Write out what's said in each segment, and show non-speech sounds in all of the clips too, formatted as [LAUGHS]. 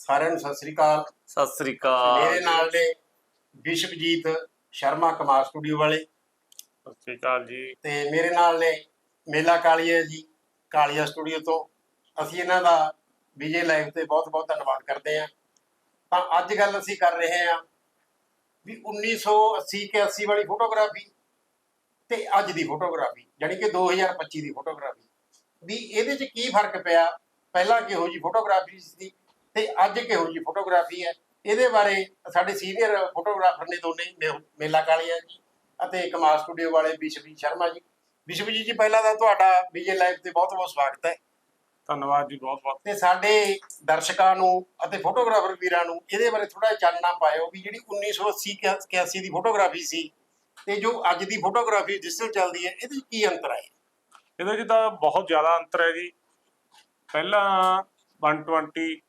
ਸਾਰਿਆਂ ਨੂੰ ਸਤਿ ਸ੍ਰੀ ਅਕਾਲ। ਸਤਿ ਸ੍ਰੀ ਅਕਾਲ। ਮੇਰੇ ਨਾਲ ਨੇ ਵਿਸ਼ਵਜੀਤ ਸ਼ਰਮਾ ਕਮਾਰ ਸਟੂਡੀਓ ਵਾਲੇ। ਸਤਿ ਸ੍ਰੀ ਅਕਾਲ ਜੀ। ਤੇ ਮੇਰੇ ਨਾਲ ਨੇ ਮੇਲਾ ਕਾਲੀਆ ਜੀ ਕਾਲੀਆ ਸਟੂਡੀਓ ਤੋਂ। ਅਸੀਂ ਇਹਨਾਂ ਦਾ ਵਿਜੇ ਲਾਈਵ ਤੇ ਬਹੁਤ ਬਹੁਤ ਧੰਨਵਾਦ ਕਰਦੇ ਹਾਂ। ਤਾਂ ਅੱਜ ਗੱਲ ਅਸੀਂ ਕਰ ਰਹੇ ਹਾਂ ਵੀ 1980 ਕੇ 80 ਵਾਲੀ ਫੋਟੋਗ੍ਰਾਫੀ ਤੇ ਅੱਜ ਦੀ ਫੋਟੋਗ੍ਰਾਫੀ ਯਾਨੀ ਕਿ 2025 ਦੀ ਫੋਟੋਗ੍ਰਾਫੀ। ਵੀ ਇਹਦੇ 'ਚ ਕੀ ਫ਼ਰਕ ਪਿਆ? ਪਹਿਲਾਂ ਕਿਹੋ ਜੀ ਫੋਟੋਗ੍ਰਾਫੀ ਸੀ? ਤੇ ਅੱਜ ਕਿਹੋ ਜੀ ਫੋਟੋਗ੍ਰਾਫੀ ਹੈ? ਇਹਦੇ ਬਾਰੇ ਸਾਡੇ ਸੀਨੀਅਰ ਫੋਟੋਗ੍ਰਾਫਰ ਨੇ ਦੋਨੇ ਮੇਲਾ ਕਾਲੀਆ ਜੀ ਅਤੇ ਕਮਾਲ ਸਟੂਡੀਓ ਵਾਲੇ ਵਿਸ਼ਵਜੀਤ ਸ਼ਰਮਾ ਜੀ। ਵਿਸ਼ਵਜੀਤ ਜੀ ਪਹਿਲਾਂ ਤਾਂ ਤੁਹਾਡਾ ਵਿਜੇ ਲਾਈਵ ਤੇ ਬਹੁਤ ਬਹੁਤ ਸਵਾਗਤ ਹੈ। ਧੰਨਵਾਦ ਜੀ ਬਹੁਤ ਬਹੁਤ। ਤੇ ਸਾਡੇ ਦਰਸ਼ਕਾਂ ਨੂੰ ਅਤੇ ਫੋਟੋਗ੍ਰਾਫਰ ਵੀਰਾਂ ਨੂੰ ਇਹਦੇ ਬਾਰੇ ਥੋੜਾ ਚਾਨਣਾ ਪਾਇਓ ਵੀ ਜਿਹੜੀ 1980 ਕਿ 81 ਦੀ ਫੋਟੋਗ੍ਰਾਫੀ ਸੀ ਤੇ ਜੋ ਅੱਜ ਦੀ ਫੋਟੋਗ੍ਰਾਫੀ ਡਿਜੀਟਲ ਚੱਲਦੀ ਹੈ ਇਹਦੇ ਕੀ ਅੰਤਰ ਹੈ? ਇਹਦੇ 'ਚ ਤਾਂ ਬਹੁਤ ਜ਼ਿਆਦਾ ਅੰਤਰ ਹੈ ਜੀ। ਪਹਿਲਾਂ 120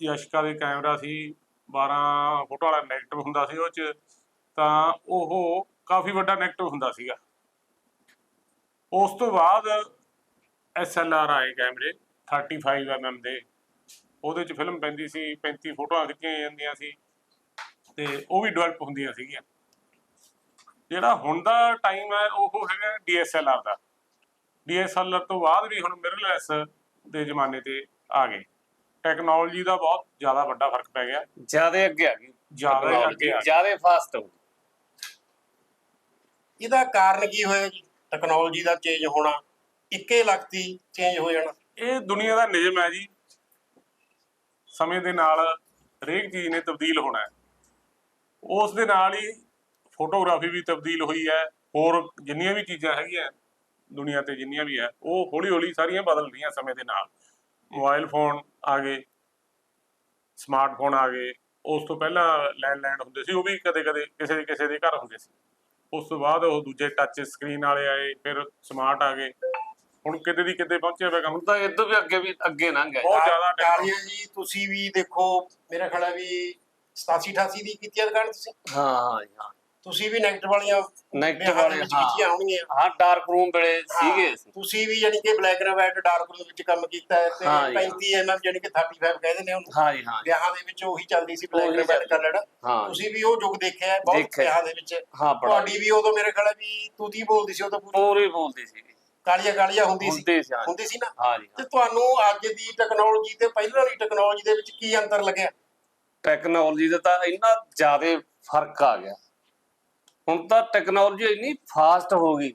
ਯਸ਼ਕਾ ਦੇ ਕੈਮਰਾ ਸੀ 12 ਫੋਟੋ ਵਾਲਾ ਨੈਗੇਟਿਵ ਹੁੰਦਾ ਸੀ ਉਹ 'ਚ, ਤਾਂ ਉਹ ਕਾਫੀ ਵੱਡਾ ਨੈਗੇਟਿਵ ਹੁੰਦਾ ਸੀਗਾ। ਉਸ ਤੋਂ ਬਾਅਦ ਐਸਐਲਆਰ ਆਏ ਕੈਮਰੇ 35 mm ਦੇ। ਉਹਦੇ 'ਚ ਫਿਲਮ ਪੈਂਦੀ ਸੀ 35 ਫੋਟੋਆਂ ਖਿੱਚੀਆਂ ਜਾਂਦੀਆਂ ਸੀ, ਤੇ ਉਹ ਵੀ ਡਿਵੈਲਪ ਹੁੰਦੀਆਂ ਸੀਗੀਆਂ। ਜਿਹੜਾ ਹੁਣ ਦਾ ਟਾਈਮ ਹੈ, ਉਹ ਹੈਗਾ DSLR ਦਾ। DSLR ਤੋਂ ਬਾਅਦ ਵੀ ਹੁਣ ਮਿਰਰਲੈਸ ਦੇ ਜ਼ਮਾਨੇ ਤੇ ਆ ਗਏ। ਟੈਕਨੋਲੋਜੀ ਦਾ ਬਹੁਤ ਜ਼ਿਆਦਾ ਵੱਡਾ ਫ਼ਰਕ ਪੈ ਗਿਆ। ਜ਼ਿਆਦਾ ਅੱਗੇ ਆ ਗਈ। ਜ਼ਿਆਦਾ ਅੱਗੇ ਆ। ਜ਼ਿਆਦਾ ਫਾਸਟ ਹੋ ਗਈ। ਇਹਦਾ ਕਾਰਨ ਕੀ ਹੋਇਆ ਜੀ? ਟੈਕਨੋਲੋਜੀ ਦਾ ਚੇਂਜ ਹੋਣਾ ਇੱਕੇ ਲਖਤੀ ਚੇਂਜ ਹੋ ਜਾਣਾ। ਇਹ ਦੁਨੀਆ ਦਾ ਨਿਯਮ ਹੈ ਜੀ। ਸਮੇਂ ਦੇ ਨਾਲ ਹਰੇਕ ਚੀਜ਼ ਨੇ ਤਬਦੀਲ ਹੋਣਾ ਹੈ। ਉਸ ਦੇ ਨਾਲ ਹੀ ਫੋਟੋਗ੍ਰਾਫੀ ਵੀ ਤਬਦੀਲ ਹੋਈ ਹੈ। ਹੋਰ ਜਿੰਨੀਆਂ ਵੀ ਚੀਜ਼ਾਂ ਹੈਗੀਆਂ ਦੁਨੀਆ ਤੇ ਜਿੰਨੀਆਂ ਵੀ ਹੈ ਉਹ ਹੌਲੀ ਹੌਲੀ ਸਾਰੀਆਂ ਬਦਲ ਰਹੀਆਂ ਸਮੇਂ ਦੇ ਨਾਲ। ਮੋਬਾਈਲ ਫੋਨ ਆ ਗਏ ਸਮਾਰਟਫੋਨ ਆ ਗਏ ਉਸ ਤੋਂ ਪਹਿਲਾਂ ਲੈਂਡਲਾਈਨ ਹੁੰਦੇ ਸੀ ਉਹ ਵੀ ਕਦੇ ਕਦੇ ਕਿਸੇ ਦੇ ਕਿਸੇ ਦੇ ਘਰ ਹੁੰਦੇ ਸੀ। ਉਸ ਤੋਂ ਬਾਅਦ ਉਹ ਦੂਜੇ ਟੱਚ ਸਕਰੀਨ ਵਾਲੇ ਆਏ ਫਿਰ ਸਮਾਰਟ ਆ ਗਏ। ਹੁਣ ਕਿਤੇ ਦੀ ਕਿਤੇ ਪਹੁੰਚਿਆ ਹੋਇਆ ਕੰਮ। ਹੁਣ ਤਾਂ ਇਦੋਂ ਵੀ ਅੱਗੇ ਵੀ ਅੱਗੇ ਲੰਘ ਗਿਆ। ਬਹੁਤ ਜ਼ਿਆਦਾ ਕਾਲੀਆ ਜੀ ਤੁਸੀਂ ਵੀ ਦੇਖੋ ਮੇਰਾ ਖਿਆਲ ਵੀ 87 88 ਦੀ ਕੀਤੀ ਹੈ ਦੁਕਾਨ ਤੁਸੀਂ? ਹਾਂ ਹਾਂ ਜੀ, ਹਾਂ। ਤੁਸੀਂ ਵੀ ਨੈਗੇਟਿਵ ਵਾਲੀਆਂ ਨੈਗੇਟਿਵ ਵਿਆਹਾਂ ਦੇ ਵਾਲੇ ਵਿੱਚ ਹਾਂ। ਖਿੱਚੀਆਂ ਹੋਣਗੀਆਂ ਹਾਂ ਡਾਰਕ ਰੂਮ ਵੇਲੇ ਸੀਗੇ। ਤੁਸੀਂ ਵੀ ਯਾਨੀ ਕਿ ਬਲੈਕ ਐਂਡ ਵਾਈਟ ਡਾਰਕ ਦੇ ਵਿੱਚ ਕੰਮ ਕੀਤਾ ਹੈ ਤੇ ਹਾਂ ਜੀ, 35 ਐਮਐਮ ਯਾਨੀ ਕਿ 35 ਕਹਿੰਦੇ ਨੇ ਉਹਨੂੰ। ਹਾਂ ਜੀ ਹਾਂ। ਵਿਆਹਾਂ ਦੇ ਵਿੱਚ ਉਹੀ ਚੱਲਦੀ ਸੀ ਬਲੈਕ ਐਂਡ ਵਾਈਟ ਕਲਰ ਹਾਂ ਤੁਸੀਂ ਵੀ ਉਹ ਯੁੱਗ ਦੇਖਿਆ ਹੈ ਬਹੁਤ। ਵਿਆਹਾਂ ਦੇ ਵਿੱਚ। ਹਾਂ ਬੜਾ। ਤੁਹਾਡੀ ਵੀ ਉਦੋਂ ਮੇਰੇ ਖਿਆਲ ਵੀ ਤੂਤੀ ਬੋਲਦੀ ਸੀ ਉਦੋਂ ਪੂਰੀ ਪੂਰੀ ਬੋਲਦੀ ਸੀ। ਕਾਲੀਆ ਕਾਲੀਆ ਹੁੰਦੀ ਸੀ। ਹੁੰਦੀ ਸੀ ਨਾ? ਹਾਂ ਜੀ ਤੇ ਤੁਹਾਨੂੰ ਅੱਜ ਦੀ ਟੈਕਨੋਲੋਜੀ ਤੇ ਪਹਿਲਾਂ ਵਾਲੀ ਟੈਕਨੋਲੋਜੀ ਦੇ ਵਿੱਚ ਕੀ ਅੰਤਰ ਲੱਗਿਆ? ਟੈਕਨੋਲੋਜੀ ਦਾ ਤਾਂ ਇੰਨਾ ਜ਼ਿਆਦਾ ਫ਼ਰਕ ਆ ਗਿਆ। ਹੁਣ ਤਾਂ ਟੈਕਨੋਲੋਜੀ ਇੰਨੀ ਫਾਸਟ ਹੋ ਗਈ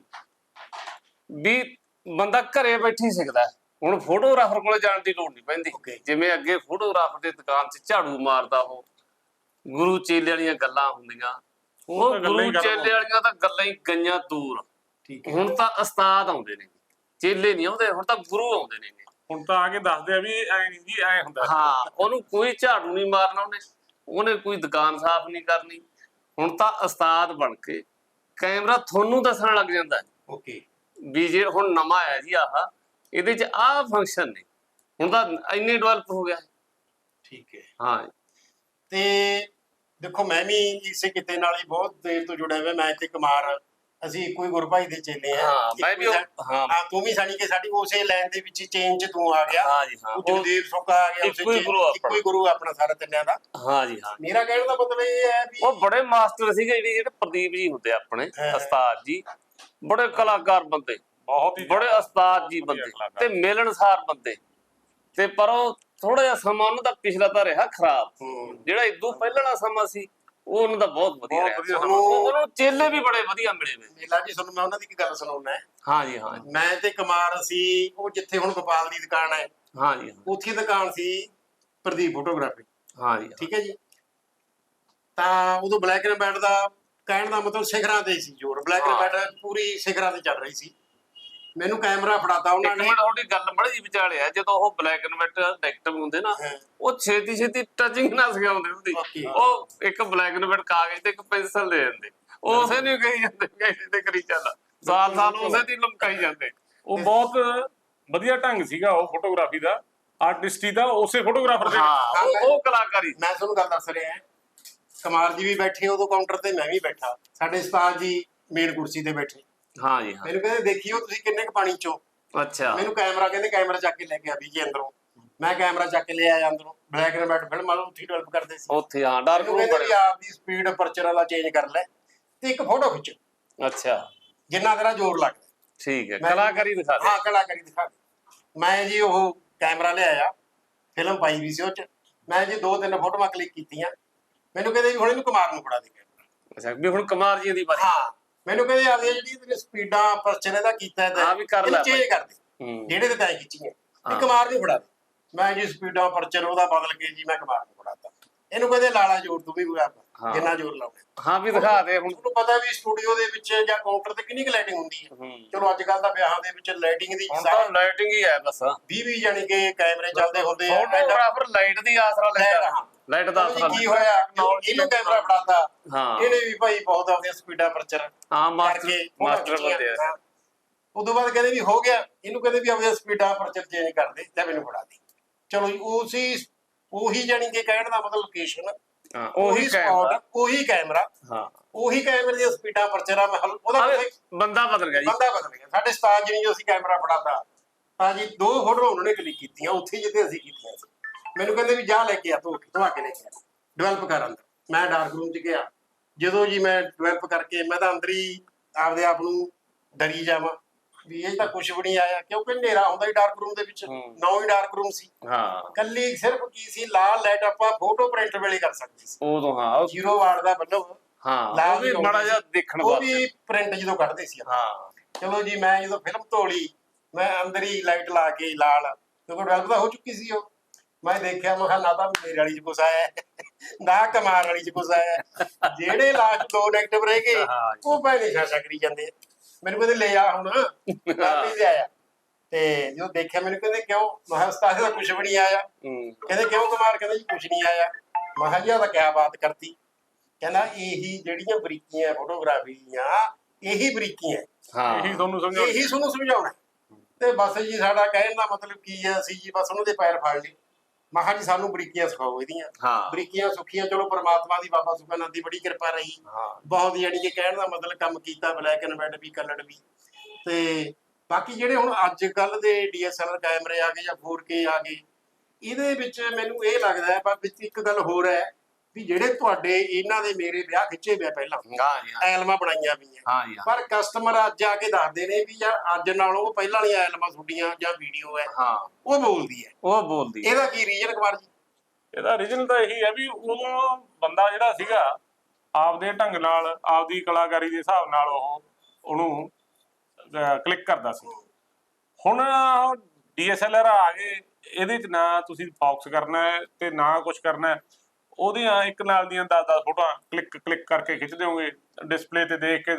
ਵੀ ਬੰਦਾ ਘਰੇ ਬੈਠੀ ਹੀ ਸਿੱਖਦਾ। ਹੁਣ ਫੋਟੋਗ੍ਰਾਫਰ ਕੋਲੇ ਜਾਣ ਦੀ ਲੋੜ ਨਹੀਂ ਪੈਂਦੀ. ਜਿਵੇਂ ਅੱਗੇ ਫੋਟੋਗ੍ਰਾਫਰ ਦੀ ਦੁਕਾਨ 'ਚ ਝਾੜੂ ਮਾਰਦਾ ਉਹ ਗੁਰੂ ਚੇਲੇ ਵਾਲੀਆਂ ਗੱਲਾਂ ਹੁੰਦੀਆਂ। ਉਹ ਗੁਰੂ ਚੇਲੇ ਵਾਲੀਆਂ ਤਾਂ ਗੱਲਾਂ ਹੀ ਗਈਆਂ ਦੂਰ। ਠੀਕ ਹੈ। ਹੁਣ ਤਾਂ ਉਸਤਾਦ ਆਉਂਦੇ ਨੇ। ਚੇਲੇ ਨਹੀਂ ਆਉਂਦੇ ਹੁਣ ਤਾਂ ਗੁਰੂ ਆਉਂਦੇ ਨੇ। ਹੁਣ ਤਾਂ ਆ ਕੇ ਦੱਸਦੇ ਆ ਵੀ ਐ ਨਹੀਂ ਜੀ ਐ ਹੁੰਦਾ। ਹਾਂ ਉਹਨੂੰ ਕੋਈ ਝਾੜੂ ਨਹੀਂ ਮਾਰਨਾ ਉਹਨੇ। ਉਹਨੇ ਕੋਈ ਦੁਕਾਨ ਸਾਫ਼ ਨਹੀਂ ਕਰਨੀ। ਹੁਣ ਤਾਂ ਉਸਤਾਦ ਬਣ ਕੇ ਕੈਮਰਾ ਤੁਹਾਨੂੰ ਦੱਸਣ ਲੱਗ ਜਾਂਦਾ ਓਕੇ। ਵੀ ਜੇ ਹੁਣ ਨਵਾਂ ਆਇਆ ਜੀ ਆਹ ਇਹਦੇ 'ਚ ਆਹ ਫੰਕਸ਼ਨ ਨੇ। ਹੁਣ ਤਾਂ ਇੰਨੇ ਡਿਵੈਲਪ ਹੋ ਗਿਆ। ਠੀਕ ਹੈ। ਹਾਂ। ਤੇ ਦੇਖੋ ਮੈਂ ਵੀ ਇਸੇ ਕਿਤੇ ਨਾਲ ਹੀ ਬਹੁਤ ਦੇਰ ਤੋਂ ਜੁੜਿਆ ਹੋਇਆ। ਮੈਂ ਤੇ ਕੁਮਾਰ ਅਸੀਂ ਇੱਕੋ ਹੀ ਗੁਰਭਾਈ ਦੇ ਚੇਲੇ ਆ। ਹਾਂ ਮੈਂ ਵੀ ਉਹ- ਹਾਂ। ਹਾਂ ਤੂੰ ਵੀ ਸਾਡੀ ਕਿ ਸਾਡੀ ਉਸੇ ਲਾਈਨ ਦੇ ਵਿੱਚ ਚੇਂਜ ਚ ਤੂੰ ਆ ਗਿਆ। ਹਾਂ ਜੀ ਹਾਂ। ਉਹ ਜਗਦੇਵ ਸੁੱਕਾ ਆ ਗਿਆ ਉਸੇ ਇੱਕੋ ਹੀ chain- ਗੁਰੂ ਆਪਣਾ। ਇੱਕੋ ਹੀ ਗੁਰੂ ਆਪਣਾ ਸਾਰਾ ਤਿੰਨਿਆਂ ਦਾ। ਹਾਂ ਜੀ ਹਾਂ। ਮੇਰਾ ਕਹਿਣ ਦਾ ਮਤਲਬ ਇਹ ਹੈ ਵੀ ਉਹ ਬੜੇ ਮਾਸਟਰ ਸੀਗੇ ਜਿਹੜੇ ਜਿਹੜੇ ਪ੍ਰਦੀਪ ਜੀ ਹੁੰਦੇ ਆਪਣੇ ਹਾਂ। ਉਸਤਾਦ ਜੀ। ਬੜੇ ਕਲਾਕਾਰ ਬੰਦੇ। ਬਹੁਤ ਹੀ ਬੜੇ ਉਸਤਾਦ ਜੀ ਬੰਦੇ। ਕਲਾਕਾਰ। ਤੇ ਮਿਲਣਸਾਰ ਬੰਦੇ। ਤੇ ਪਰ ਉਹ ਥੋੜਾ ਜਿਹਾ ਸਮਾਂ ਉਹਨਾਂ ਦਾ ਪਿਛਲਾ ਤਾਂ ਰਿਹਾ ਖਰਾਬ। ਹੂੰ। ਜਿਹੜਾ ਇਦੋਂ ਪਹਿਲਾਂ ਵਾਲਾ ਸਮਾਂ ਸੀ ਉਹ ਉਹਨਾਂ ਦਾ ਬਹੁਤ ਵਧੀਆ ਬਹੁਤ ਰਿਹਾ। ਵਧੀਆ। ਉਹ- ਉਹਨਾਂ ਨੂੰ ਚੇਲੇ ਵੀ ਬੜੇ ਵਧੀਆ ਮਿਲੇ ਵੇ ਮੇਲਾ ਜੀ ਤੁਹਾਨੂੰ ਮੈਂ ਉਹਨਾਂ ਦੀ ਇੱਕ ਗੱਲ ਸੁਣਾਉਣਾ ਹੈ। ਹਾਂ ਜੀ ਹਾਂ ਜੀ, ਮੈਂ ਤੇ ਕੁਮਾਰ ਅਸੀਂ ਉਹ ਜਿੱਥੇ ਹੁਣ ਗੋਪਾਲ ਦੀ ਦੁਕਾਨ ਹੈ। ਹਾਂ ਜੀ ਹਾਂ, ਉੱਥੇ ਦੁਕਾਨ ਸੀ ਪ੍ਰਦੀਪ ਫੋਟੋਗ੍ਰਾਫੀ। ਹਾਂ ਜੀ ਠੀਕ ਹੈ ਜੀ? ਤਾਂ ਉਦੋਂ ਬਲੈਕ ਐਂਡ ਵਾਈਟ ਦਾ ਕਹਿਣ ਦਾ ਮਤਲਬ ਸਿਖਰਾਂ ਤੇ ਸੀ ਜੋਰ। ਬਲੈਕ ਐਂਡ ਹਾਂ। ਵਾਈਟ ਪੂਰੀ ਸਿਖਰਾਂ ਤੇ ਚੱਲ ਰਹੀ ਸੀ। ਮੈਨੂੰ ਕੈਮਰਾ ਫੜਾਤਾ ਉਹਨਾਂ ਇੱਕ ਨੇ। ਮਿੰਟ ਤੁਹਾਡੀ ਗੱਲ ਬੜੀ ਵਿਚਾਲੇ ਆ ਜਦੋਂ ਉਹ ਬਲੈਕ ਐਂਡ ਵਾਈਟ ਨੈਗੇਟਿਵ ਹੁੰਦੇ ਨਾ ਹਾਂ। ਉਹ ਛੇਤੀ ਛੇਤੀ ਟੱਚਿੰਗ ਨਾ ਸਿਖਾਉਂਦੇ ਹੁੰਦੀ। Okay. ਉਹ ਇੱਕ ਬਲੈਕ ਐਂਡ ਵਾਈਟ ਕਾਗਜ਼ ਤੇ ਇੱਕ ਪੈਨਸਲ ਦੇ ਦਿੰਦੇ। ਉਹ ਉਸੇ ਨੂੰ ਕਹੀ ਜਾਂਦੇ ਕਹੀ ਤੇ ਕਰੀ ਚੱਲ। ਸਾਲ ਸਾਲ ਉਸੇ ਦੀ ਲਮਕਾਈ ਜਾਂਦੇ। ਉਹ ਬਹੁਤ ਵਧੀਆ ਢੰਗ ਸੀਗਾ ਉਹ ਫੋਟੋਗ੍ਰਾਫੀ ਦਾ ਆਰਟਿਸਟੀ ਦਾ ਉਸੇ ਫੋਟੋਗ੍ਰਾਫਰ ਦੇ। ਹਾਂ। ਉਹ- ਉਹ ਕਲਾਕਾਰੀ। ਮੈਂ ਤੁਹਾਨੂੰ ਗੱਲ ਦੱਸ ਰਿਹਾ ਕੁਮਾਰ ਜੀ ਵੀ ਬੈਠੇ ਉਦੋਂ ਕਾਊਂਟਰ ਤੇ ਮੈਂ ਵੀ ਬੈਠਾ। ਸਾਡੇ ਉਸਤਾਦ ਜੀ ਮੇਨ ਕੁਰਸੀ ਤੇ ਬੈਠੇ। ਹਾਂ ਜੀ ਹਾਂ। ਮੈਨੂੰ ਕਹਿੰਦੇ ਦੇਖਿਓ ਤੁਸੀਂ ਕਿੰਨੇ ਕੁ ਪਾਣੀ ਚੋਂ। ਅੱਛਾ। ਮੈਨੂੰ ਕੈਮਰਾ ਕਹਿੰਦੇ ਕੈਮਰਾ ਚੱਕ ਕੇ ਲੈ ਕੇ ਆ ਵੀ ਜੀ ਅੰਦਰੋਂ। ਮੈਂ ਕੈਮਰਾ ਚੱਕ ਕੇ ਲਿਆ ਅੰਦਰੋਂ। ਬਲੈਕ ਐਂਡ ਵਾਈਟ ਫਿਲਮ ਵਾਲਾ ਉੱਥੇ ਡਿਵੈਲਪ ਕਰਦੇ ਸੀ। ਉੱਥੇ ਹਾਂ ਡਾਰਕ ਮੈਨੂੰ ਰੂਮ ਕਹਿੰਦੇ ਵੀ ਬਣੇ ਆਪਦੀ ਸਪੀਡ ਅਪਰਚਰ ਦਾ ਚੇਂਜ ਕਰ ਲੈ ਤੇ ਇੱਕ ਫੋਟੋ ਖਿੱਚ। ਅੱਛਾ। ਜਿੰਨਾ ਤੇਰਾ ਜ਼ੋਰ ਲੱਗਦਾ। ਠੀਕ ਹੈ ਮੈਂ- ਕਲਾਕਾਰੀ ਦਿਖਾ ਦੇ। ਹਾਂ ਕਲਾਕਾਰੀ ਦਿਖਾ ਦੇ। ਮੈਂ ਜੀ ਉਹ ਕੈਮਰਾ ਲਿਆਇਆ ਫਿਲਮ ਪਾਈ ਵੀ ਸੀ ਉਹ ਚ। ਮੈਂ ਜੀ ਦੋ ਤਿੰਨ ਫੋਟੋਆਂ ਕਲਿੱਕ ਕੀਤੀਆਂ। ਮੈਨੂੰ ਕਹਿੰਦੇ ਵੀ ਹੁਣ ਇਹਨੂੰ ਕੁਮਾਰ ਨੂੰ ਫੜਾ ਦੇ ਅੱਛਾ ਵੀ ਹੁਣ ਕੁਮਾਰ ਜੀ ਦੀ ਵਾਰੀ ਹਾਂ। ਮੈਨੂੰ ਕਹਿੰਦੇ ਆਪਦੀਆਂ ਜਿਹੜੀ ਤੇਰੀ ਸਪੀਡਾਂ ਅਪਰਚਰ ਇਹਦਾ ਕੀਤਾ ਹੈ ਹਾਂ ਵੀ ਕਰ ਲੈ ਚੇਂਜ ਕਰ ਦੇ ਜਿਹੜੇ ਤੇ ਤੈਂ ਖਿੱਚੀਆਂ ਵੀ ਹਾਂ। ਕੁਮਾਰ ਨੂੰ ਫੜਾ ਦੇ। ਮੈਂ ਜੀ ਸਪੀਡਾਂ ਅਪਰਚਰ ਉਹਦਾ ਬਦਲ ਕੇ ਜੀ ਮੈਂ ਕੁਮਾਰ ਨੂੰ ਫੜਾਤਾ ਇਹਨੂੰ ਕਹਿੰਦੇ ਲਾਲਾ ਜੋਰ ਤੂੰ ਵੀ ਕੋਈ ਜਿੰਨਾ ਜ਼ੋਰ ਲਾਉਣਾ। ਹਾਂ ਵੀ ਦਿਖਾ ਦੇ ਹੁਣ। ਤੁਹਾਨੂੰ ਪਤਾ ਵੀ ਸਟੂਡੀਓ ਦੇ ਵਿੱਚ ਜਾਂ ਕਾਊਂਟਰ ਤੇ ਕਿੰਨੀ ਕੁ ਲਾਈਟਿੰਗ ਹੁੰਦੀ ਹੈ। ਚਲੋ ਅੱਜ ਕੱਲ ਤਾਂ ਵਿਆਹਾਂ ਦੇ ਵਿੱਚ ਲਾਈਟਿੰਗ ਦੀ ਹੁਣ ਤਾਂ ਲਾਈਟਿੰਗ ਹੀ ਹੈ ਬਸ। 20 20 ਜਾਨੀ ਕਿ ਕੈਮਰੇ ਚੱਲਦੇ ਹੁੰਦੇ ਆ ਫੋਟੋਗ੍ਰਾਫਰ ਲਾਈਟ ਦੀ ਆਸਰਾ ਲੈਂਦਾ। ਲਾਈਟ ਦਾ ਆਸਰਾ ਕੀ ਹੋਇਆ ਇਹਨੂੰ ਕੈਮਰਾ ਫੜਾਤਾ ਹਾਂ। ਇਹਨੇ ਵੀ ਭਾਈ ਬਹੁਤ ਆਪਣੀਆਂ ਸਪੀਡਾਂ ਪਰਚਰ ਹਾਂ ਮਾਸਟਰ ਮਾਸਟਰ। ਬੰਦੇ ਆ। ਹਾਂ। ਉਦੋਂ ਬਾਅਦ ਕਹਿੰਦੇ ਵੀ ਹੋ ਗਿਆ। ਇਹਨੂੰ ਕਹਿੰਦੇ ਵੀ ਆਪਣੀਆਂ ਸਪੀਡਾਂ ਪਰਚਰ ਚੇਂਜ ਕਰ ਦੇ ਤੇ ਮੈਨੂੰ ਫੜਾ ਦੇ। ਚਲੋ ਜੀ ਉਸੇ ਉਹੀ ਜਾਨੀ ਕਿ ਕਹਿਣ ਦਾ ਮਤਲਬ ਲੋਕੇਸ਼ਨ ਹਾਂ ਉਹੀ ਕੈਮਰਾ ਉਹੀ ਕੈਮਰਾ ਹਾਂ। ਉਹੀ ਕੈਮਰੇ ਦੀਆਂ ਸਪੀਡਾਂ ਪਰਚਰਾਂ ਮੈਂ ਉਹਦਾ ਬੰਦਾ ਬਦਲ ਗਿਆ ਜੀ। ਬੰਦਾ ਬਦਲ ਗਿਆ। ਸਾਡੇ ਉਸਤਾਦ ਜੀ ਅਸੀਂ ਕੈਮਰਾ ਫੜਾਤਾ ਤਾਂ ਜੀ ਦੋ ਫੋਟੋਆਂ ਉਹਨਾਂ ਨੇ ਕਲਿੱਕ ਕੀਤੀਆਂ ਉੱਥੇ ਜਿੱਥੇ ਅਸੀਂ ਕੀਤੀਆਂ ਸੀ। ਮੈਨੂੰ ਕਹਿੰਦੇ ਵੀ ਜਾ ਲੈ ਕੇ ਆ ਤੂੰ ਧਵਾ ਕੇ ਲੈ ਕੇ ਆ। ਡਿਵੈਲਪ ਕਰ ਅੰਦਰ। ਮੈਂ ਡਾਰਕ ਰੂਮ 'ਚ ਗਿਆ। ਜਦੋਂ ਜੀ ਮੈਂ ਡਿਵੈਲਪ ਕਰਕੇ ਮੈਂ ਤਾਂ ਅੰਦਰ ਹੀ ਆਪਦੇ ਆਪ ਨੂੰ ਡਰੀ ਜਾਵਾਂ। ਵੀ ਇਹ ਤਾਂ ਕੁਝ ਵੀ ਨਹੀਂ ਆਇਆ ਕਿਉਂਕਿ ਹਨੇਰਾ ਹੁੰਦਾ ਹੀ ਡਾਰਕ ਰੂਮ ਦੇ ਵਿੱਚ। ਨੌ ਹੀ ਡਾਰਕ ਰੂਮ ਸੀ। ਹਾਂ। ਕੱਲੀ ਸਿਰਫ ਕੀ ਸੀ ਲਾਲ ਲਾਈਟ ਆਪਾਂ ਫੋਟੋ ਪ੍ਰਿੰਟ ਵੇਲੇ ਕਰ ਸਕਦੇ ਸੀ। ਉਦੋਂ ਹਾਂ ਉਹ- ਜ਼ੀਰੋ ਵਾਟ ਦਾ ਬੱਲਬ ਹਾਂ ਲਾਲ ਉਹ ਵੀ। ਜਿਹਾ ਦੇਖਣ ਉਹ ਵਾਸਤੇ। ਵੀ ਪ੍ਰਿੰਟ ਜਦੋਂ ਕੱਢਦੇ ਸੀ। ਹਾਂ। ਚਲੋ ਜੀ ਮੈਂ ਜਦੋਂ ਫਿਲਮ ਧੋਲੀ ਮੈਂ ਅੰਦਰ ਹੀ ਲਾਈਟ ਲਾ ਕੇ ਲਾਲ ਕਿਉਂਕਿ ਡਿਵੈਲਪ ਤਾਂ ਹੋ ਚੁੱਕੀ ਸੀ ਉਹ। ਮੈਂ ਦੇਖਿਆ ਮੈਂ ਕਿਹਾ ਨਾ ਤਾਂ ਮੇਰੇ ਵਾਲੀ ਚ ਕੁਛ ਆਇਆ ਨਾ ਕਮਾਰ ਵਾਲੀ ਚ ਕੁਛ ਆਇਆ। ਜਿਹੜੇ ਲਾਸਟ ਦੋ ਨੈਗੇਟਿਵ ਰਹਿ ਗਏ। ਉਹ ਭੈਣੇ ਸ਼ਾਸ਼ਾ ਕਰੀ ਜਾਂਦੇ ਆ। ਮੈਨੂੰ ਕਹਿੰਦੇ ਲੈ ਆ ਹੁਣ ਮੈਂ ਵੀ ਲਿਆਇਆ ਤੇ ਜਦੋਂ ਦੇਖਿਆ ਮੈਨੂੰ ਕਹਿੰਦੇ ਕਿਉਂ? ਮੈਂ ਕਿਹਾ ਉਸਤਾਦ ਦਾ ਕੁਛ ਵੀ ਨਹੀਂ ਆਇਆ। ਕਹਿੰਦੇ ਕਿਉਂ ਕੁਮਾਰ? ਕਹਿੰਦਾ ਜੀ ਕੁਛ ਨਹੀਂ ਆਇਆ। ਮੈਂ ਕਿਹਾ ਜੀ ਤਾਂ ਕਿਆ ਬਾਤ ਕਰਤੀ। ਕਹਿੰਦਾ ਇਹੀ ਜਿਹੜੀਆਂ ਬਰੀਕੀਆਂ ਫੋਟੋਗ੍ਰਾਫੀ ਦੀਆਂ ਇਹੀ ਬਰੀਕੀਆਂ। ਹਾਂ। ਇਹੀ ਤੁਹਾਨੂੰ ਸਮਝਾਉਣਾ ਇਹੀ ਤੁਹਾਨੂੰ ਸਮਝਾਉਣਾ। ਤੇ ਬਸ ਜੀ ਸਾਡਾ ਕਹਿਣ ਦਾ ਮਤਲਬ ਕੀ ਹੈ ਅਸੀਂ ਜੀ ਬਸ ਉਹਨਾਂ ਦੇ ਪੈਰ ਫੜ ਲਏ। ਮੈਂ ਕਿਹਾ ਜੀ ਸਾਨੂੰ ਬਰੀਕੀਆਂ ਸਿਖਾਓ ਇਹਦੀਆਂ। ਹਾਂ। ਬਰੀਕੀਆਂ ਸੁੱਖੀਆਂ ਚਲੋ ਪ੍ਰਮਾਤਮਾ ਦੀ ਬਾਬਾ ਸੁਖਾਨੰਦ ਦੀ ਬੜੀ ਕਿਰਪਾ ਰਹੀ। ਹਾਂ। ਬਹੁਤ ਯਾਨੀ ਕਿ ਕਹਿਣ ਦਾ ਮਤਲਬ ਕੰਮ ਕੀਤਾ ਬਲੈਕ ਐਂਡ ਵਾਈਟ ਵੀ ਕਲਰਡ ਵੀ। ਤੇ ਬਾਕੀ ਜਿਹੜੇ ਹੁਣ ਅੱਜ ਕੱਲ ਦੇ ਡੀਐਸਐਲਆਰ ਕੈਮਰੇ ਆ ਗਏ ਜਾਂ 4K ਆ ਗਏ ਇਹਦੇ ਵਿੱਚ ਮੈਨੂੰ ਇਹ ਲੱਗਦਾ ਹੈ ਪਰ ਵਿੱਚ ਇੱਕ ਗੱਲ ਹੋਰ ਹੈ ਵੀ ਜਿਹੜੇ ਤੁਹਾਡੇ ਇਹਨਾਂ ਦੇ ਮੇਰੇ ਵਿਆਹ ਖਿੱਚੇ ਪਿਆ ਪਹਿਲਾਂ। ਹਾਂ ਜੀ, ਹਾਂ। ਐਲਮਾਂ ਬਣਾਈਆਂ ਪਈਆਂ ਹਾਂ ਜੀ, ਹਾਂ। ਪਰ ਕਸਟਮਰ ਅੱਜ ਆ ਕੇ ਦੱਸਦੇ ਨੇ ਵੀ ਯਾਰ ਅੱਜ ਨਾਲੋਂ ਉਹ ਪਹਿਲਾਂ ਵਾਲੀਆਂ ਐਲਮਾਂ ਤੁਹਾਡੀਆਂ ਜਾਂ ਵੀਡੀਓ ਹੈ ਹਾਂ। ਉਹ ਬੋਲਦੀ ਹੈ। ਉਹ ਬੋਲਦੀ ਹੈ। ਇਹਦਾ ਕੀ ਰੀਜਨ ਕੁਮਾਰ ਜੀ? ਇਹਦਾ ਰੀਜਨ ਤਾਂ ਇਹੀ ਹੈ ਵੀ ਉਦੋਂ ਬੰਦਾ ਜਿਹੜਾ ਸੀਗਾ ਆਪਦੇ ਢੰਗ ਨਾਲ ਆਪਦੀ ਕਲਾਕਾਰੀ ਦੇ ਹਿਸਾਬ ਨਾਲ ਉਹ ਉਹਨੂੰ ਕਲਿੱਕ ਕਰਦਾ ਸੀ। ਹੁਣ ਡੀਐਸਐਲਆਰ ਆ ਗਏ ਇਹਦੇ ਚ ਨਾ ਤੁਸੀਂ ਫੋਕਸ ਕਰਨਾ ਹੈ ਤੇ ਨਾ ਕੁਝ ਕਰਨਾ ਹੈ। ਉਹਦੀਆਂ ਇੱਕ ਨਾਲ ਦੀਆਂ 10-10 ਫੋਟੋਆਂ ਕਲਿੱਕ ਕਲਿੱਕ ਕਰਕੇ ਖਿੱਚ ਦਿਓਗੇ। ਡਿਸਪਲੇ ਤੇ ਦੇਖ ਕੇ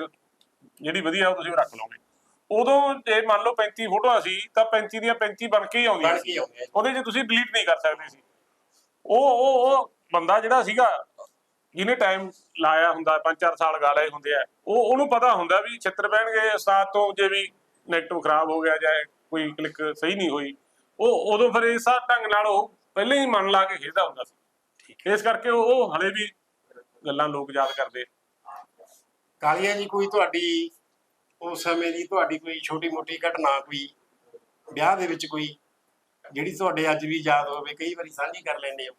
ਜਿਹੜੀ ਵਧੀਆ ਉਹ ਤੁਸੀਂ ਰੱਖ ਲਓਗੇ। ਉਦੋਂ ਜੇ ਮੰਨ ਲਓ 35 ਫੋਟੋਆਂ ਸੀ ਤਾਂ 35 ਦੀਆਂ 35 ਬਣ ਕੇ ਹੀ ਆਉਂਦੀਆਂ ਬਣ ਸੀ। ਉਹਦੇ 'ਚ ਤੁਸੀਂ ਡਿਲੀਟ ਨਹੀਂ ਕਰ ਸਕਦੇ ਸੀ। ਉਹ ਉਹ ਉਹ ਬੰਦਾ ਜਿਹੜਾ ਸੀਗਾ ਜਿਹਨੇ ਟਾਈਮ ਲਾਇਆ ਹੁੰਦਾ ਪੰਜ ਚਾਰ ਸਾਲ ਗਾ ਲਏ ਹੁੰਦੇ ਆ ਉਹ ਉਹਨੂੰ ਪਤਾ ਹੁੰਦਾ ਵੀ ਛਿੱਤਰ ਪੈਣਗੇ ਉਸਤਾਦ ਤੋਂ ਜੇ ਵੀ ਨੈਗੇਟਿਵ ਖਰਾਬ ਹੋ ਗਿਆ ਜਾਂ ਕੋਈ ਕਲਿੱਕ ਸਹੀ ਨਹੀਂ ਹੋਈ ਉਹ ਉਦੋਂ ਫਿਰ ਇਸ ਢੰਗ ਨਾਲ ਉਹ ਪਹਿਲਾਂ ਹੀ ਮਨ ਲਾ ਕੇ ਖੇਡਦਾ ਹੁੰਦਾ ਸੀ। ਇਸ ਕਰਕੇ ਉਹ ਹਲੇ ਵੀ ਗੱਲਾਂ ਲੋਕ ਯਾਦ ਕਰਦੇ। ਕਾਲੀਆ ਜੀ ਕੋਈ ਤੁਹਾਡੀ ਉਸ ਸਮੇਂ ਦੀ ਤੁਹਾਡੀ ਕੋਈ ਛੋਟੀ ਮੋਟੀ ਘਟਨਾ ਕੋਈ ਵਿਆਹ ਦੇ ਵਿੱਚ ਕੋਈ ਜਿਹੜੀ ਤੁਹਾਡੇ ਅੱਜ ਵੀ ਯਾਦ ਹੋਵੇ ਕਈ ਵਾਰੀ ਸਾਂਝੀ ਕਰ ਲੈਂਦੇ ਹੋ?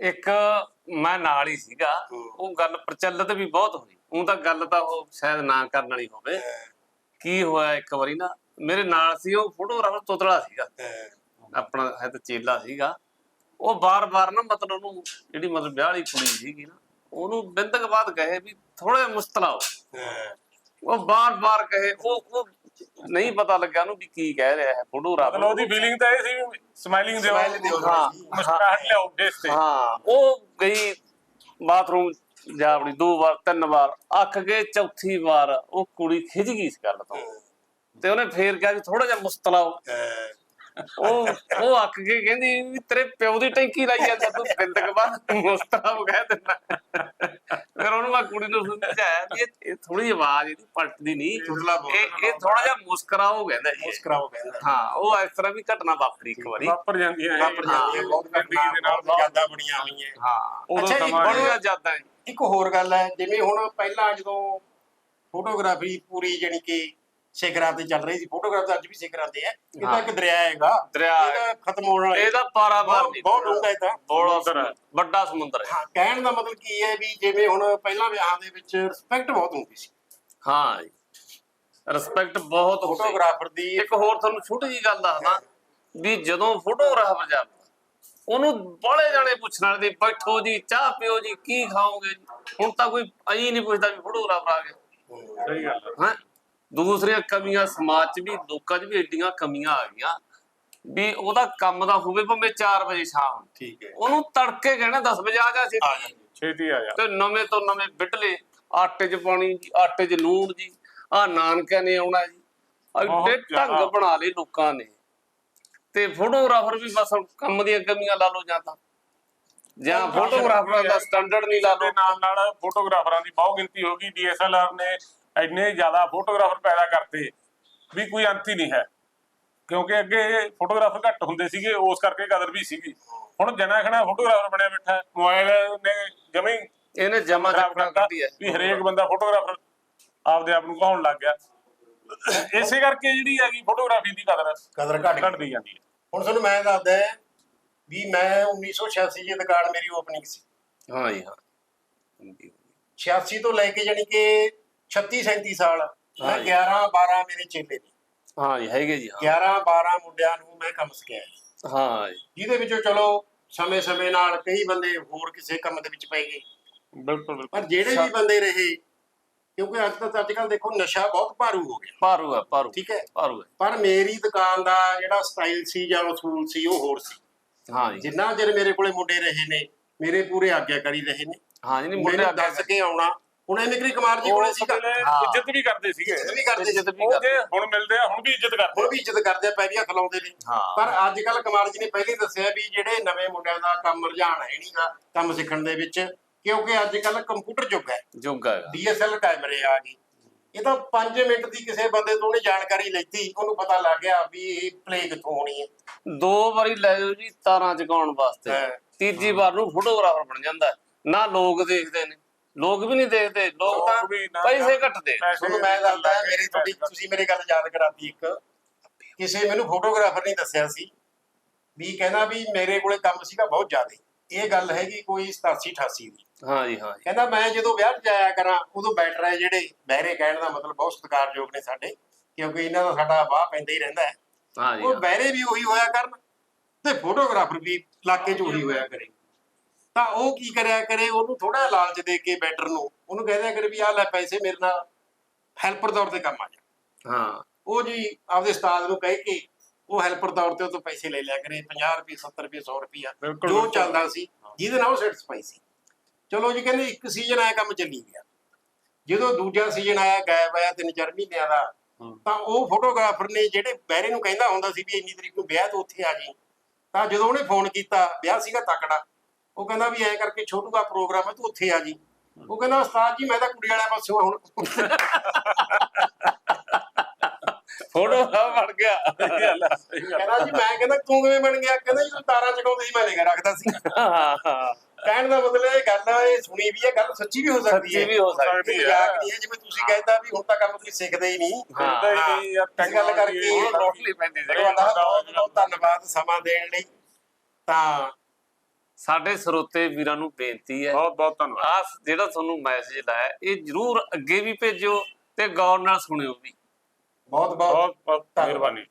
ਇੱਕ ਮੈਂ ਨਾਲ ਹੀ ਸੀਗਾ। ਉਹ ਗੱਲ ਪ੍ਰਚਲਿਤ ਵੀ ਬਹੁਤ ਹੋਈ। ਉਹ ਤਾਂ ਗੱਲ ਤਾਂ ਉਹ ਸ਼ਾਇਦ ਨਾ ਕਰਨ ਵਾਲੀ ਹੋਵੇ। ਕੀ ਹੋਇਆ ਇੱਕ ਵਾਰੀ ਨਾ ਮੇਰੇ ਨਾਲ ਸੀ ਉਹ ਫੋਟੋਗ੍ਰਾਫਰ ਤੋਤਲਾ ਸੀਗਾ। ਆਪਣਾ ਹੈ ਤਾਂ ਚੇਲਾ ਸੀਗਾ। ਉਹ ਬਾਰ-ਬਾਰ ਨਾ ਮਤਲਬ ਉਹਨੂੰ ਜਿਹੜੀ ਮਤਲਬ ਵਿਆਹ ਵਾਲੀ ਕੁੜੀ ਸੀਗੀ ਨਾ ਉਹਨੂੰ ਬਿੰਦਕ ਬਾਅਦ ਕਹੇ ਵੀ ਥੋੜੇ ਮੁਸਤਲਾਓ ਉਹ ਬਾਰ-ਬਾਰ ਕਹੇ ਉਹ ਉਹ ਨਹੀਂ ਪਤਾ ਲੱਗਿਆ ਉਹਨੂੰ ਵੀ ਕੀ ਕਹਿ ਰਿਹਾ ਹੈ ਫੋਟੋਗ੍ਰਾਫਰ ਮਤਲਬ ਉਹਦੀ ਫੀਲਿੰਗ ਤਾਂ ਇਹ ਸੀ ਵੀ ਸਮਾਈਲਿੰਗ ਦਿਓ। ਹਾਂ ਮੁਸਕਰਾਹਟ ਲਿਆਓ ਫੇਸ ਤੇ। ਹਾਂ ਉਹ ਗਈ ਬਾਥਰੂਮ ਜਾ ਆਪਣੀ ਦੋ ਵਾਰ ਤਿੰਨ ਵਾਰ ਅੱਖ ਕੇ ਚੌਥੀ ਵਾਰ ਉਹ ਕੁੜੀ ਖਿੱਚ ਗਈ ਇਸ ਗੱਲ ਤੋਂ। ਤੇ ਉਹਨੇ ਫੇਰ ਕਿਹਾ ਵੀ ਥੋੜਾ ਜਿਹਾ ਮੁਸਤਲਾਓ ਉਹ ਉਹ ਅੱਕ ਕੇ ਕਹਿੰਦੀ ਵੀ ਤੇਰੇ ਪਿਓ ਦੀ ਟੈਂਕੀ ਲਾਈ ਜਾਂਦਾ ਤੂੰ ਬਿੰਦਕ ਬਾਅਦ ਮੁਸਤਲਾਓ ਕਹਿ ਦਿੰਦਾ। ਫਿਰ ਉਹਨੂੰ ਮੈਂ ਕੁੜੀ ਨੂੰ ਸਮਝਾਇਆ ਵੀ ਇਹ- ਥੋੜੀ ਆਵਾਜ਼ ਇਹਦੀ ਪਲਟਦੀ ਨਹੀਂ। ਇਹ ਇਹ ਥੋੜਾ ਜਿਹਾ ਮੁਸਕਰਾਓ ਕਹਿੰਦਾ ਜੀ। ਇਹ। ਮੁਸਕਰਾਓ ਕਹਿੰਦਾ। ਹਾਂ ਉਹ ਇਸ ਤਰ੍ਹਾਂ ਵੀ ਘਟਨਾ ਵਾਪਰੀ ਇੱਕ ਵਾਰੀ। ਵਾਪਰ ਜਾਂਦੀਆਂ। ਵਾਪਰ ਜਾਂਦੀਆਂ ਬਹੁਤ ਘਟਨਾ ਦੇ ਨਾਲ ਬਹੁਤ ਜ਼ਿਆਦਾ ਬਣੀਆਂ ਹੋਈਆਂ। ਹਾਂ। ਉਦੋਂ ਅੱਛਾ ਜੀ, ਸਮਾਂ ਬੜੀ- ਬੜੀਆਂ ਜ਼ਿਆਦਾ ਜੀ। ਇੱਕ ਹੋਰ ਗੱਲ ਹੈ ਜਿਵੇਂ ਹੁਣ ਪਹਿਲਾਂ ਜਦੋਂ ਫੋਟੋਗ੍ਰਾਫੀ ਪੂਰੀ ਜਾਣੀ ਕਿ ਸਿਖਰਾਂ ਤੇ ਚੱਲ ਰਹੀ ਸੀ ਫੋਟੋਗ੍ਰਾਫ ਤਾਂ ਅੱਜ ਵੀ ਸਿਖਰਾਂ ਤੇ ਹੈ। ਇਹ ਤਾਂ। ਇੱਕ ਦਰਿਆ ਹੈਗਾ। ਦਰਿਆ ਖਤਮ ਹੋਣ ਵਾਲਾ ਇਹਦਾ ਪਾਰਾ ਪਾਰ ਬਹੁਤ ਨਹੀਂ ਬਹੁਤ ਡੂੰਘਾ ਇਹ ਤਾਂ। ਸਮੁੰਦਰ ਹੈ। ਵੱਡਾ ਸਮੁੰਦਰ ਹੈ। ਹਾਂ ਕਹਿਣ ਦਾ ਮਤਲਬ ਕੀ ਹੈ ਵੀ ਜਿਵੇਂ ਹੁਣ ਪਹਿਲਾਂ ਵਿਆਹਾਂ ਦੇ ਵਿੱਚ ਰਿਸਪੈਕਟ ਬਹੁਤ ਹੁੰਦੀ ਸੀ। ਹਾਂ ਰਿਸਪੈਕਟ ਬਹੁਤ ਹੁੰਦੀ। ਫੋਟੋਗ੍ਰਾਫਰ ਦੀ ਇੱਕ ਹੋਰ ਤੁਹਾਨੂੰ ਛੋਟੀ ਜੀ ਗੱਲ ਦੱਸਦਾ ਵੀ ਜਦੋਂ ਫੋਟੋਗ੍ਰਾਫਰ ਜਾਂਦਾ ਉਹਨੂੰ ਬੜੇ ਜਾਣੇ ਪੁੱਛਣ ਵਾਲੇ ਦੀ ਬੈਠੋ ਜੀ ਚਾਹ ਪਿਓ ਜੀ ਕੀ ਖਾਓਗੇ ਜੀ? ਹੁਣ ਤਾਂ ਕੋਈ ਅਈ ਨਹੀਂ ਪੁੱਛਦਾ ਵੀ ਫੋਟੋਗ੍ਰਾਫਰ ਆ ਗਿਆ। ਸਹੀ ਗੱਲ ਹੈ। ਹਾਂ? ਦੂਸਰੀਆਂ ਕਮੀਆਂ ਸਮਾਜ 'ਚ ਵੀ ਲੋਕਾਂ 'ਚ ਵੀ ਏਡੀਆਂ ਕਮੀਆਂ ਆ ਗਈਆਂ ਵੀ ਉਹਦਾ ਕੰਮ ਦਾ ਹੋਵੇ ਭਾਵੇਂ 4 ਵਜੇ ਸ਼ਾਮ। ਠੀਕ ਹੈ। ਉਹਨੂੰ ਤੜਕੇ ਕਹਿਣਾ 10 ਵਜੇ ਆ ਜਾ ਛੇਤੀ। ਛੇਤੀ ਆ ਜਾ। ਤੇ ਨਵੇਂ ਤੋਂ ਨਵੇਂ ਬਿਟਲੇ ਆਟੇ 'ਚ ਪਾਣੀ ਆਟੇ 'ਚ ਲੂਣ ਜੀ ਆ ਨਾਨਕਿਆਂ ਨੇ ਆਉਣਾ ਜੀ। ਐਡੇ ਢੰਗ। ਬਣਾ ਲਏ ਲੋਕਾਂ ਨੇ। ਤੇ ਫੋਟੋਗ੍ਰਾਫਰ ਵੀ ਬਸ ਕੰਮ ਦੀਆਂ ਕਮੀਆਂ ਲਾ ਲਓ ਜਾਂ ਤਾਂ। ਜਾਂ ਫੋਟੋਗ੍ਰਾਫਰਾਂ ਦਾ ਸਟੈਂਡਰਡ ਨਹੀਂ ਲਾ ਲਓ। ਨਾਲ ਨਾਲ ਫੋਟੋਗ੍ਰਾਫਰਾਂ ਦੀ ਬਹੁਤ ਗਿਣਤੀ ਹੋ ਗਈ ਡੀਐਸਐਲਆਰ ਨੇ ਇੰਨੇ ਜ਼ਿਆਦਾ ਫੋਟੋਗ੍ਰਾਫਰ ਪੈਦਾ ਕਰਤੇ ਵੀ ਕੋਈ ਅੰਤ ਹੀ ਨਹੀਂ ਹੈ। ਕਿਉਂਕਿ ਅੱਗੇ ਫੋਟੋਗ੍ਰਾਫਰ ਘੱਟ ਹੁੰਦੇ ਸੀਗੇ ਉਸ ਕਰਕੇ ਕਦਰ ਵੀ ਸੀਗੀ। ਹੁਣ ਜਨਾ ਖਣਾ ਫੋਟੋਗ੍ਰਾਫਰ ਬਣਿਆ ਬੈਠਾ। ਮੋਬਾਈਲ ਨੇ ਜਮੇ ਇਹਨੇ ਜਮਾ ਕਰਤਾ ਹੈ। ਵੀ ਹਰੇਕ ਬੰਦਾ ਫੋਟੋਗ੍ਰਾਫਰ ਆਪਦੇ ਆਪ ਨੂੰ ਕਹਾਉਣ ਲੱਗ ਗਿਆ। ਇਸੇ ਕਰਕੇ ਜਿਹੜੀ ਹੈਗੀ ਫੋਟੋਗ੍ਰਾਫੀ ਦੀ ਕਦਰ ਕਦਰ ਘਟ ਘਟਦੀ ਜਾਂਦੀ ਹੈ। ਹੁਣ ਤੁਹਾਨੂੰ ਮੈਂ ਦੱਸਦਾ ਵੀ ਮੈਂ 1986 ਚ ਦੁਕਾਨ ਮੇਰੀ ਓਪਨਿੰਗ ਸੀ। ਹਾਂ ਜੀ ਹਾਂ। 86 ਤੋਂ ਲੈ ਕੇ ਜਾਨੀ ਕਿ 36 37 ਸਾਲ ਮੈਂ ਹਾਂ ਜੀ। 11 12 ਮੇਰੇ ਚੇਲੇ ਨੇ। ਹਾਂ ਜੀ ਹੈਗੇ ਜੀ ਹਾਂ। 11 12 ਮੁੰਡਿਆਂ ਨੂੰ ਮੈਂ ਕੰਮ ਸਿਖਾਇਆ ਹਾਂ ਜੀ। ਜਿਹਦੇ ਵਿੱਚੋਂ ਚਲੋ ਸਮੇਂ-ਸਮੇਂ ਨਾਲ ਕਈ ਬੰਦੇ ਹੋਰ ਕਿਸੇ ਕੰਮ ਦੇ ਵਿੱਚ ਪੈ ਗਏ। ਬਿਲਕੁਲ ਬਿਲਕੁਲ। ਪਰ ਜਿਹੜੇ ਵੀ ਬੰਦੇ ਰਹੇ ਕਿਉਂਕਿ ਅੱਜ ਤੱਕ ਅੱਜ ਕੱਲ ਦੇਖੋ ਨਸ਼ਾ ਬਹੁਤ ਭਾਰੂ ਹੋ ਗਿਆ। ਭਾਰੂ ਹੈ ਭਾਰੂ। ਠੀਕ ਹੈ। ਭਾਰੂ ਹੈ। ਪਰ ਮੇਰੀ ਦੁਕਾਨ ਦਾ ਜਿਹੜਾ ਸਟਾਈਲ ਸੀ ਜਾਂ ਉਸੂਲ ਸੀ ਉਹ ਹੋਰ ਸੀ। ਹਾਂ ਜੀ। ਜਿੰਨਾ ਚਿਰ ਮੇਰੇ ਕੋਲੇ ਮੁੰਡੇ ਰਹੇ ਨੇ ਮੇਰੇ ਪੂਰੇ ਆਗਿਆਕਾਰੀ ਰਹੇ ਨੇ। ਹਾਂ ਜੀ ਨਹੀਂ ਮੁੰਡੇ ਦੱਸ ਕੇ ਆਉਣਾ ਹੁਣ ਐਵੇਂ ਕਰੀ ਕੁਮਾਰ ਜੀ ਕੋਲੇ ਸੀਗਾ। ਹਾਂ। ਇੱਜ਼ਤ ਵੀ ਕਰਦੇ ਸੀਗੇ। ਇੱਜ਼ਤ ਵੀ ਕਰਦੇ ਇੱਜ਼ਤ ਵੀ ਕਰਦੇ। ਹੁਣ ਮਿਲਦੇ ਆ ਹੁਣ ਵੀ ਇੱਜ਼ਤ ਕਰਦੇ ਹੁਣ ਵੀ ਇੱਜ਼ਤ ਕਰਦੇ ਆ ਪੈਰੀਆਂ ਖਲਾਉਂਦੇ ਨੇ ਹਾਂ। ਪਰ ਅੱਜ ਕੱਲ ਕਮਾਲ ਜੀ ਨੇ ਪਹਿਲੇ ਹੀ ਦੱਸਿਆ ਵੀ ਜਿਹੜੇ ਨਵੇਂ ਮੁੰਡਿਆਂ ਦਾ ਕੰਮ ਰੁਝਾਨ ਹੈ ਨਹੀਂਗਾ ਕੰਮ ਸਿੱਖਣ ਦੇ ਵਿੱਚ ਕਿਉਂਕਿ ਅੱਜ ਕੱਲ ਕੰਪਿਊਟਰ ਯੁੱਗ ਹੈ। ਜੁਗ ਹੈਗਾ। ਡੀਐਸਐਲ ਕੈਮਰੇ ਆ ਗਏ। ਇਹ ਤਾਂ 5 ਮਿੰਟ ਦੀ ਕਿਸੇ ਬੰਦੇ ਤੋਂ ਉਹਨੇ ਜਾਣਕਾਰੀ ਲੈਤੀ ਉਹਨੂੰ ਪਤਾ ਲੱਗ ਗਿਆ ਵੀ ਇਹ ਪਲੇ ਕਿੱਥੋਂ ਹੋਣੀ ਹੈ। ਦੋ ਵਾਰੀ ਲੈ ਜਾਓ ਜੀ ਤਾਰਾਂ ਚਕਾਉਣ ਵਾਸਤੇ। ਹਾਂ। ਤੀਜੀ ਵਾਰ ਨੂੰ ਫੋਟੋਗ੍ਰਾਫਰ ਬਣ ਜਾਂਦਾ। ਹੈ। ਨਾ ਲੋਕ ਦੇਖਦੇ ਨੇ। ਲੋਕ ਵੀ ਨਹੀਂ ਦੇਖਦੇ ਲੋਕ ਤਾਂ ਪੈਸੇ ਘੱਟਦੇ। ਪੈਸੇ ਤੁਹਾਨੂੰ ਮੈਂ ਦੱਸਦਾ ਮੇਰੀ ਤੁਹਾਡੀ ਤੁਸੀਂ ਮੇਰੇ ਗੱਲ ਯਾਦ ਕਰਾਤੀ ਇੱਕ। ਕਿਸੇ ਮੈਨੂੰ ਫੋਟੋਗ੍ਰਾਫਰ ਨੇ ਦੱਸਿਆ ਸੀ ਵੀ ਕਹਿੰਦਾ ਵੀ ਮੇਰੇ ਕੋਲੇ ਕੰਮ ਸੀਗਾ ਬਹੁਤ ਜ਼ਿਆਦਾ। ਇਹ ਗੱਲ ਹੈਗੀ ਕੋਈ 87 88 ਦੀ। ਹਾਂ ਜੀ ਹਾਂ ਕਹਿੰਦਾ ਮੈਂ ਜਦੋਂ ਵਿਆਹ 'ਚ ਜਾਇਆ ਕਰਾਂ ਉਦੋਂ ਬੈਠ ਰਹੇ ਜਿਹੜੇ ਬਹਿਰੇ ਕਹਿਣ ਦਾ ਮਤਲਬ ਬਹੁਤ ਸਤਿਕਾਰਯੋਗ ਨੇ ਸਾਡੇ ਕਿਉਂਕਿ ਇਹਨਾਂ ਦਾ ਸਾਡਾ ਵਾਹ ਪੈਂਦਾ ਹੀ ਰਹਿੰਦਾ ਹੈ। ਹਾਂ ਜੀ ਉਹ ਹਾਂ। ਬਹਿਰੇ ਵੀ ਉਹੀ ਹੋਇਆ ਕਰਨ ਤੇ ਫੋਟੋਗ੍ਰਾਫਰ ਵੀ ਇਲਾਕੇ 'ਚ ਉਹੀ ਹੋਇਆ ਕਰੇ। ਤਾਂ ਉਹ ਕੀ ਕਰਿਆ ਕਰੇ? ਉਹਨੂੰ ਥੋੜਾ ਲਾਲਚ ਦੇ ਕੇ ਬੈਟਰ ਨੂੰ ਉਹਨੂੰ ਕਹਿ ਦਿਆ ਕਰੇ ਵੀ ਆਹ ਲੈ ਪੈਸੇ ਮੇਰੇ ਨਾਲ ਹੈਲਪਰ ਤੌਰ ਤੇ ਕੰਮ ਆ ਜਾ। ਹਾਂ। ਉਹ ਜੀ ਆਪਦੇ ਉਸਤਾਦ ਨੂੰ ਕਹਿ ਕੇ ਉਹ ਹੈਲਪਰ ਤੌਰ ਤੇ ਉਹ ਤੋਂ ਪੈਸੇ ਲੈ ਲਿਆ ਕਰੇ 50 ਰੁਪਏ 70 ਰੁਪਏ 100 ਰੁਪਿਆ ਬਿਲਕੁਲ, ਜੋ। ਚੱਲਦਾ ਸੀ ਜਿਹਦੇ ਨਾਲ ਉਹ ਸੈਟੀਸਫਾਈ ਸੀ। ਚਲੋ ਜੀ ਕਹਿੰਦੇ ਇੱਕ ਸੀਜ਼ਨ ਆਇਆ ਕੰਮ ਚੱਲੀ ਗਿਆ। ਜਦੋਂ ਦੂਜਾ ਸੀਜ਼ਨ ਆਇਆ ਗਾਇਬ ਆਇਆ ਤਿੰਨ ਚਾਰ ਮਹੀਨਿਆਂ ਦਾ ਤਾਂ ਉਹ ਫੋਟੋਗ੍ਰਾਫਰ ਨੇ ਜਿਹੜੇ ਬਹਿਰੇ ਨੂੰ ਕਹਿੰਦਾ ਹੁੰਦਾ ਸੀ ਵੀ ਇੰਨੀ ਤਰੀਕ ਨੂੰ ਵਿਆਹ ਤੋਂ ਉੱਥੇ ਆ ਜੀ। ਤਾਂ ਜਦੋਂ ਉਹਨੇ ਫੋਨ ਕੀਤਾ ਵਿਆਹ ਸੀਗਾ ਤਕੜਾ। ਉਹ ਕਹਿੰਦਾ ਵੀ ਐ ਕਰਕੇ ਛੋਟੂ ਦਾ ਪ੍ਰੋਗਰਾਮ ਹੈ ਤੂੰ ਉੱਥੇ ਆ ਜੀ। ਉਹ ਕਹਿੰਦਾ ਉਸਤਾਦ ਜੀ ਮੈਂ ਤਾਂ ਕੁੜੀ ਵਾਲੇ ਪਾਸਿਓਂ [LAUGHS] ਆ ਹੁਣ ਫੋਟੋਗ੍ਰਾਫਰ ਬਣ ਗਿਆ। ਕਹਿੰਦਾ ਜੀ ਮੈਂ ਕਹਿੰਦਾ ਤੂੰ ਕਿਵੇਂ ਬਣ ਗਿਆ? ਕਹਿੰਦਾ ਜੀ ਤੂੰ ਤਾਰਾਂ ਚਕਾਉਂਦੇ ਸੀ ਮੈਂ ਨਿਗਾ ਰੱਖਦਾ ਸੀ। ਹਾਂ। ਹਾਂ ਕਹਿਣ ਦਾ ਮਤਲਬ ਇਹ ਗੱਲ ਇਹ ਸੁਣੀ ਵੀ ਹੈ ਗੱਲ ਸੱਚੀ ਵੀ ਹੋ ਸਕਦੀ ਹੈ। ਸੱਚੀ ਵੀ ਹੋ ਸਕਦੀ ਹੈ ਮਜ਼ਾਕ ਨਹੀਂ ਹੈ ਜਿਵੇਂ ਤੁਸੀਂ ਕਹਿੰਦਾ ਵੀ ਹੁਣ ਤਾਂ ਕੰਮ ਤੁਸੀਂ ਸਿੱਖਦੇ ਹੀ ਨਹੀਂ। ਹੁੰਦਾ ਹੀ ਨਹੀਂ ਯਾਰ ਗੱਲ ਕਰਕੇ ਰੋਟਲੀ ਪੈਂਦੀ ਸੀ। ਤੁਹਾਡਾ ਬਹੁਤ ਬਹੁਤ ਧੰਨਵਾਦ ਸਮਾਂ ਦੇਣ ਲਈ। ਤਾਂ ਸਾਡੇ ਸਰੋਤੇ ਵੀਰਾਂ ਨੂੰ ਬੇਨਤੀ ਹੈ। ਬਹੁਤ ਬਹੁਤ ਧੰਨਵਾਦ। ਆ ਜਿਹੜਾ ਤੁਹਾਨੂੰ ਮੈਸੇਜ ਲਾਇਆ ਇਹ ਜਰੂਰ ਅੱਗੇ ਵੀ ਭੇਜਿਓ ਤੇ ਗੌਰ ਨਾਲ ਸੁਣਿਓ ਵੀ। ਬਹੁਤ ਬਹੁਤ ਬਹੁਤ ਬਹੁਤ ਮਿਹਰਬਾਨੀ।